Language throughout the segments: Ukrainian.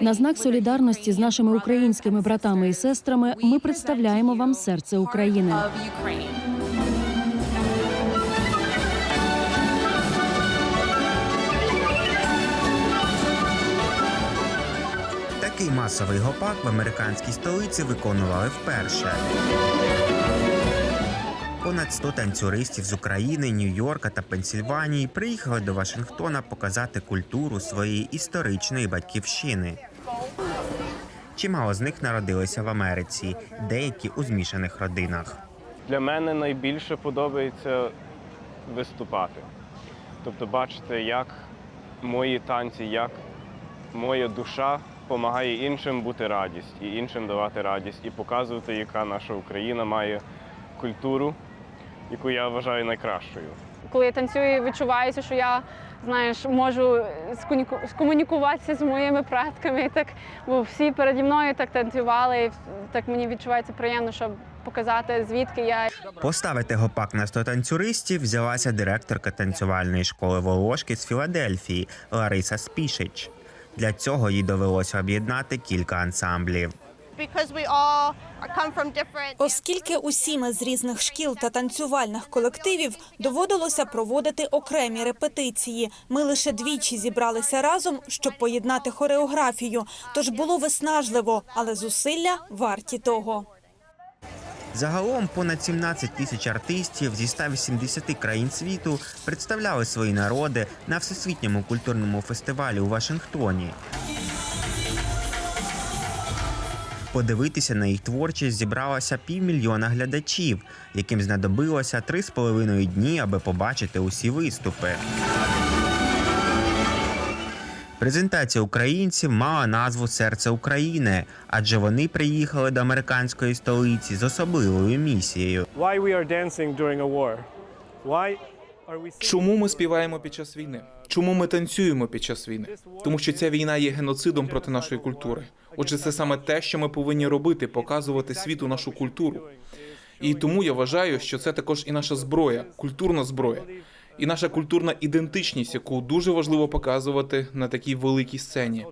На знак солідарності з нашими українськими братами і сестрами ми представляємо вам серце України. Такий масовий гопак в американській столиці виконували вперше. Понад 100 танцюристів з України, Нью-Йорка та Пенсільванії приїхали до Вашингтона показати культуру своєї історичної батьківщини. Чимало з них народилися в Америці, деякі у змішаних родинах. Для мене найбільше подобається виступати. Тобто бачити, як мої танці, як моя душа допомагає іншим бути радість і іншим давати радість, і показувати, яка наша Україна має культуру, яку я вважаю найкращою. Коли я танцюю, відчувається, що я знаєш, можу скомунікуватися з моїми предками. І так, бо всі переді мною так танцювали, і так мені відчувається приємно, щоб показати, звідки я. Поставити гопак на 100 танцюристів взялася директорка танцювальної школи Волошки з Філадельфії Лариса Спішич. Для цього їй довелося об'єднати кілька ансамблів. Оскільки усі ми з різних шкіл та танцювальних колективів доводилося проводити окремі репетиції. Ми лише двічі зібралися разом, щоб поєднати хореографію. Тож було виснажливо, але зусилля варті того. Загалом понад 17 тисяч артистів зі 180 країн світу представляли свої народи на всесвітньому культурному фестивалі у Вашингтоні. Подивитися на їх творчість зібралося півмільйона глядачів, яким знадобилося три з половиною дні, аби побачити усі виступи. Презентація українців мала назву Серце України, адже вони приїхали до американської столиці з особливою місією. why we are dancing during a war. Why Чому ми співаємо під час війни? Чому ми танцюємо під час війни? Тому що ця війна є геноцидом проти нашої культури. Отже, це саме те, що ми повинні робити, показувати світу нашу культуру. І тому я вважаю, що це також і наша зброя, культурна зброя, і наша культурна ідентичність, яку дуже важливо показувати на такій великій сцені.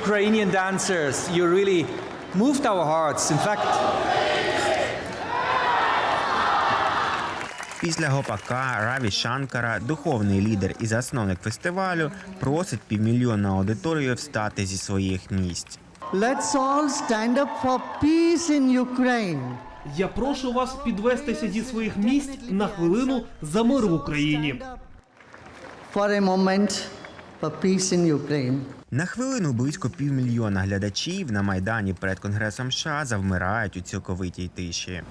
Ukrainian dancers, you really moved our hearts. In fact, Після гопака Раві Шанкара, духовний лідер і засновник фестивалю, просить півмільйонну аудиторію встати зі своїх місць. Let's all stand up for peace in Ukraine. Я прошу вас підвестися зі своїх місць на хвилину за мир в Україні. For a moment for peace in Ukraine. На хвилину близько півмільйона глядачів на майдані перед конгресом США завмирають у цілковитій тиші.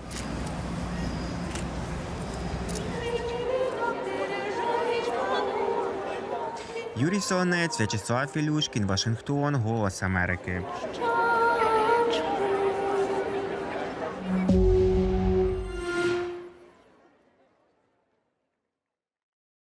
Юрій Солонець, В'ячеслав Філюшкін, Вашингтон, Голос Америки.